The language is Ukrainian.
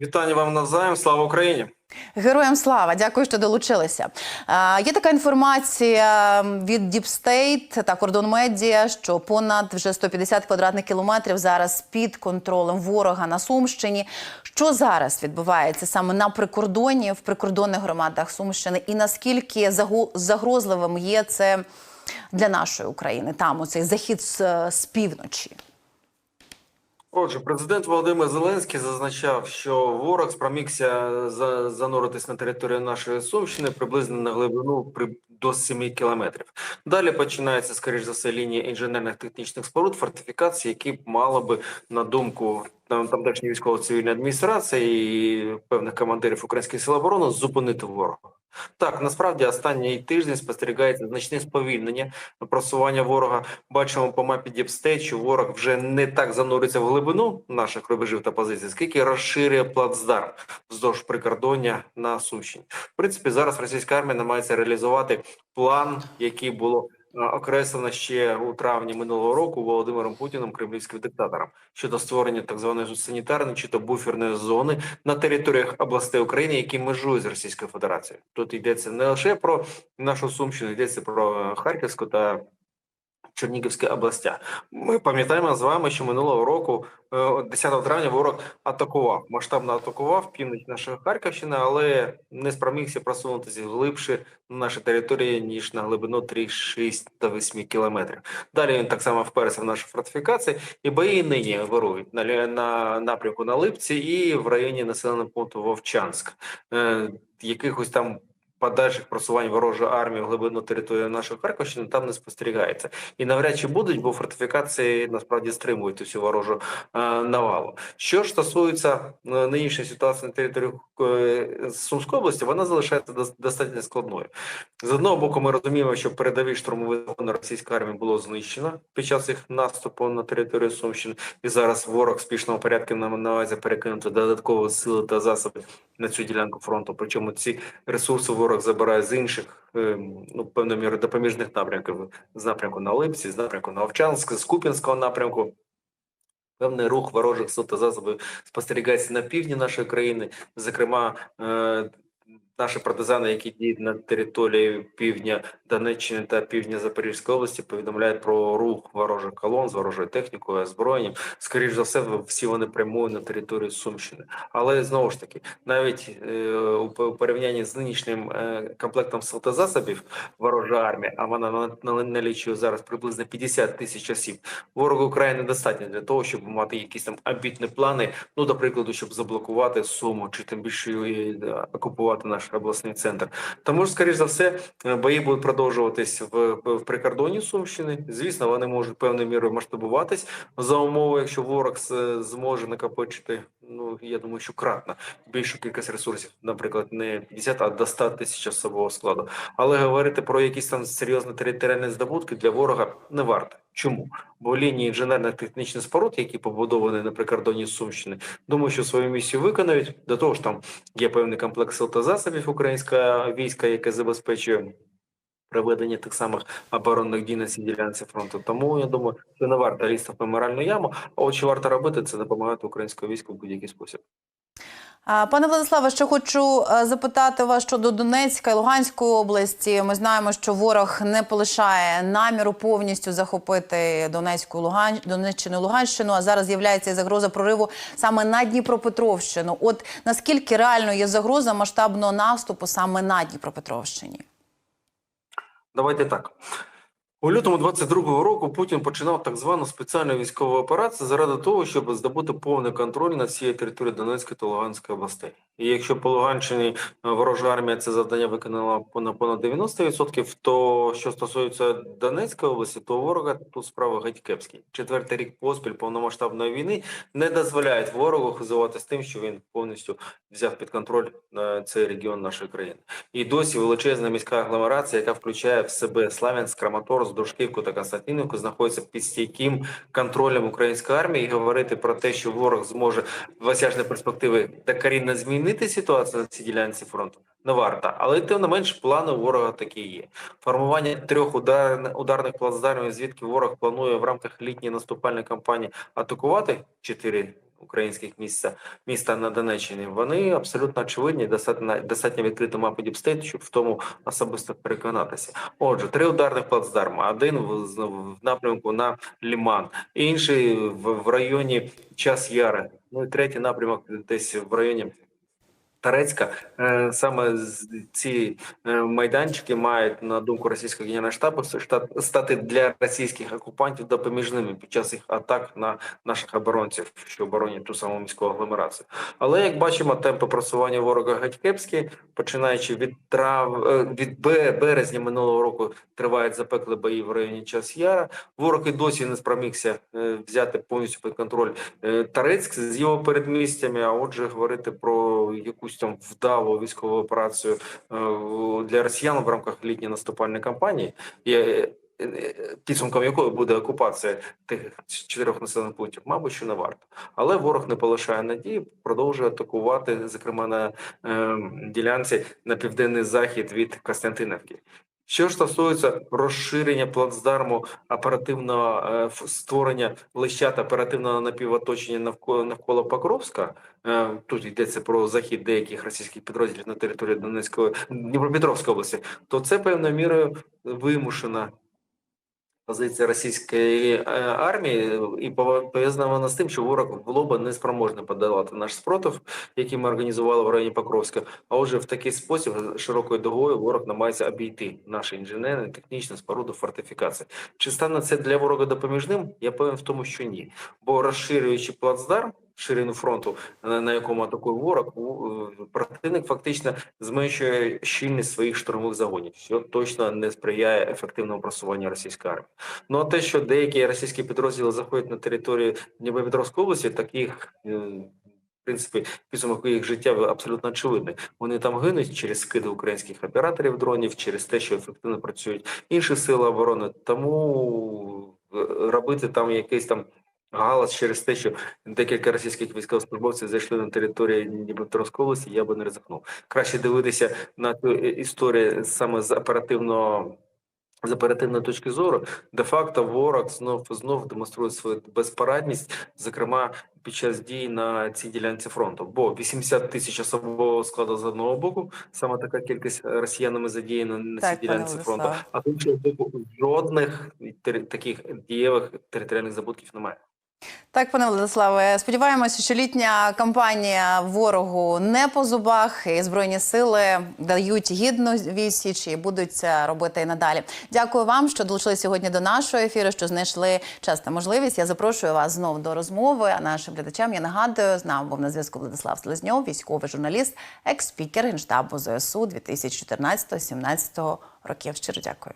Вітання вам навзаєм. Слава Україні! Героям слава, дякую, що долучилися. Е, є така інформація від State та Кордон Медіа, що понад вже 150 квадратних кілометрів зараз під контролем ворога на Сумщині. Що зараз відбувається саме на прикордоні в прикордонних громадах Сумщини, і наскільки загрозливим є це для нашої України? Там оцей захід з, з півночі. Отже, президент Володимир Зеленський зазначав, що ворог спромігся зануритись на територію нашої Сумщини приблизно на глибину при до 7 кілометрів. Далі починається, скоріш за все, лінія інженерних технічних споруд, фортифікацій, які мали би на думку там тамтешньої військово-цивільної адміністрації і певних командирів українських сил оборони зупинити ворога. Так, насправді останній тиждень спостерігається значне сповільнення просування ворога. Бачимо по мапі Діпстейт, що ворог вже не так зануриться в глибину наших рубежів та позицій, скільки розширює плацдарм вздовж прикордоння на Сумщині. В принципі, зараз російська армія намагається реалізувати план, який було е, окреслено ще у травні минулого року Володимиром Путіним, кремлівським диктатором, щодо створення так званої санітарної чи то буферної зони на територіях областей України, які межують з Російською Федерацією. Тут йдеться не лише про нашу Сумщину, йдеться про е, Харківську та Чернігівські областя. Ми пам'ятаємо з вами, що минулого року, е, 10 травня, ворог атакував, масштабно атакував північ нашої Харківщини, але не спромігся просунутися глибше на наші території, ніж на глибину 3, 6 та 8 кілометрів. Далі він так само вперся в наші фортифікації, і бої нині вирують на, на напрямку на Липці і в районі населеного пункту Вовчанськ. Е, якихось там подальших просувань ворожої армії в глибину території нашої Харківщини там не спостерігається. І навряд чи будуть, бо фортифікації насправді стримують усю ворожу е, навалу. Що ж стосується е, нинішньої ситуації на території е, Сумської області, вона залишається достатньо складною. З одного боку, ми розуміємо, що передові штурмові зони російської армії було знищено під час їх наступу на територію Сумщини, і зараз ворог в спішному порядку намагається перекинути додаткові сили та засоби на цю ділянку фронту. Причому ці ресурси ворог забирає з інших, е, ну певною мірою допоміжних напрямків з напрямку на Липці, з напрямку на Овчанськ, з Куп'янського напрямку. Певний рух ворожих сил та засобів спостерігається на півдні нашої країни, зокрема. Наші партизани, які діють на території півдня Донеччини та півдня Запорізької області, повідомляють про рух ворожих колон з ворожою технікою, озброєнням. Скоріш за все, всі вони прямують на територію Сумщини. Але знову ж таки, навіть е, у порівнянні з нинішнім е, комплектом сил та засобів ворожа армія, а вона на- на- налічує зараз приблизно 50 тисяч осіб. Ворогу край недостатньо для того, щоб мати якісь там амбітні плани. Ну, до прикладу, щоб заблокувати суму чи тим більше е, окупувати наш обласний центр. Тому ж, скоріш за все, е, бої будуть продовжуватись в, в прикордоні Сумщини. Звісно, вони можуть певною мірою масштабуватись за умови, якщо ворог зможе накопичити. Ну я думаю, що кратно більшу кількість ресурсів, наприклад, не 50, а до 100 тисяч особового складу. Але говорити про якісь там серйозні територіальні здобутки для ворога не варто. Чому? Бо лінії інженерних технічних споруд, які побудовані на прикордонні Сумщини, думаю, що свою місію виконають. До того ж, там є певний комплекс сил та засобів українського війська, яке забезпечує проведення тих самих оборонних дій на цій ділянці фронту. Тому я думаю, що не варто лізти в меморіальну яму. А от що варто робити, це допомагати українському війську в будь-який спосіб. Пане Владиславе, ще хочу е, запитати вас щодо Донецька і Луганської області. Ми знаємо, що ворог не полишає наміру повністю захопити Донецьку Луган... Донеччину Луганщину. А зараз з'являється загроза прориву саме на Дніпропетровщину. От наскільки реально є загроза масштабного наступу саме на Дніпропетровщині? Давайте так. У лютому 22-го року Путін починав так звану спеціальну військову операцію заради того, щоб здобути повний контроль над всією територією Донецької та Луганської областей. І якщо по Луганщині е, ворожа армія це завдання виконала понад понад 90%, то що стосується Донецької області, то ворога тут справа геть кепські. Четвертий рік поспіль повномасштабної війни не дозволяють ворогу хизуватися тим, що він повністю взяв під контроль е, цей регіон нашої країни. І досі величезна міська агломерація, яка включає в себе Славянськ, Краматорськ, Дружківку та Константинівку, знаходиться під стійким контролем української армії. І говорити про те, що ворог зможе в осяжній перспективи докорінно змінити ситуацію на цій ділянці фронту, не варто. Але тим не менш, плани ворога такі є. Формування трьох удар... ударних плацдармів, звідки ворог планує в рамках літньої наступальної кампанії атакувати чотири українських місця міста на Донеччині, вони абсолютно очевидні, достатньо достатньо відкрито мапу Діпстейт, щоб в тому особисто переконатися. Отже, три ударних плацдарми: один в, в напрямку на Ліман, інший в, в районі Час Яри, ну і третій напрямок десь в районі. Тарецька Е, саме ці е, майданчики мають на думку російського генерального штабу стати для російських окупантів допоміжними під час їх атак на наших оборонців, що оборонять ту саму міську агломерацію. Але як бачимо, темпи просування ворога геть кепські, починаючи від трав е, від березня минулого року тривають запекли бої в районі час Яра. Ворог і досі не спромігся взяти повністю під контроль Тарецьк з його передмістями. А отже, говорити про якусь там вдалу військову операцію е, для росіян в рамках літньої наступальної кампанії, е, підсумком якої буде окупація тих чотирьох населених пунктів, мабуть, що не варто. Але ворог не полишає надії, продовжує атакувати, зокрема на е, ділянці на південний захід від Костянтинівки. Що ж стосується розширення плацдарму оперативного е, створення лищат оперативного напівоточення навколо навколо Покровська, е, тут йдеться про захід деяких російських підрозділів на території Донецької Дніпропетровської області, то це певною мірою вимушена позиція російської е, армії і пов- пов'язана вона з тим, що ворог було би не спроможний подолати наш спротив, який ми організували в районі Покровська. А отже, в такий спосіб широкою дугою ворог намагається обійти наші інженерні, технічні споруди фортифікації. Чи стане це для ворога допоміжним? Я певен в тому, що ні. Бо розширюючи плацдарм, ширину фронту, на якому атакує ворог, е, противник фактично зменшує щільність своїх штурмових загонів, що точно не сприяє ефективному просуванню російської армії. Ну а те, що деякі російські підрозділи заходять на територію Дніпропетровської області, таких е, в принципі підсумок їх життя абсолютно очевидний. Вони там гинуть через скиди українських операторів дронів, через те, що ефективно працюють інші сили оборони. Тому е, робити там якийсь там. Галас через те, що декілька російських військовослужбовців зайшли на територію Дніпропетровської області, я би не ризикнув. Краще дивитися на цю е, історію саме з оперативного з оперативної точки зору, де-факто ворог знов знов демонструє свою безпорадність, зокрема під час дій на цій ділянці фронту. Бо 80 тисяч особового складу з одного боку, саме така кількість росіянами задіяна на Так, цій ділянці фронту, а з іншого боку, жодних таких дієвих територіальних забутків немає. Так, пане Владиславе, сподіваємося, що літня кампанія ворогу не по зубах, і збройні сили дають гідну відсіч і будуть це робити і надалі. Дякую вам, що долучили сьогодні до нашого ефіру, що знайшли час та можливість. Я запрошую вас знову до розмови. А нашим глядачам я нагадую, з нами був на зв'язку Владислав Селезньов, військовий журналіст, екс-спікер генштабу ЗСУ 2014-2017 років. Щиро дякую.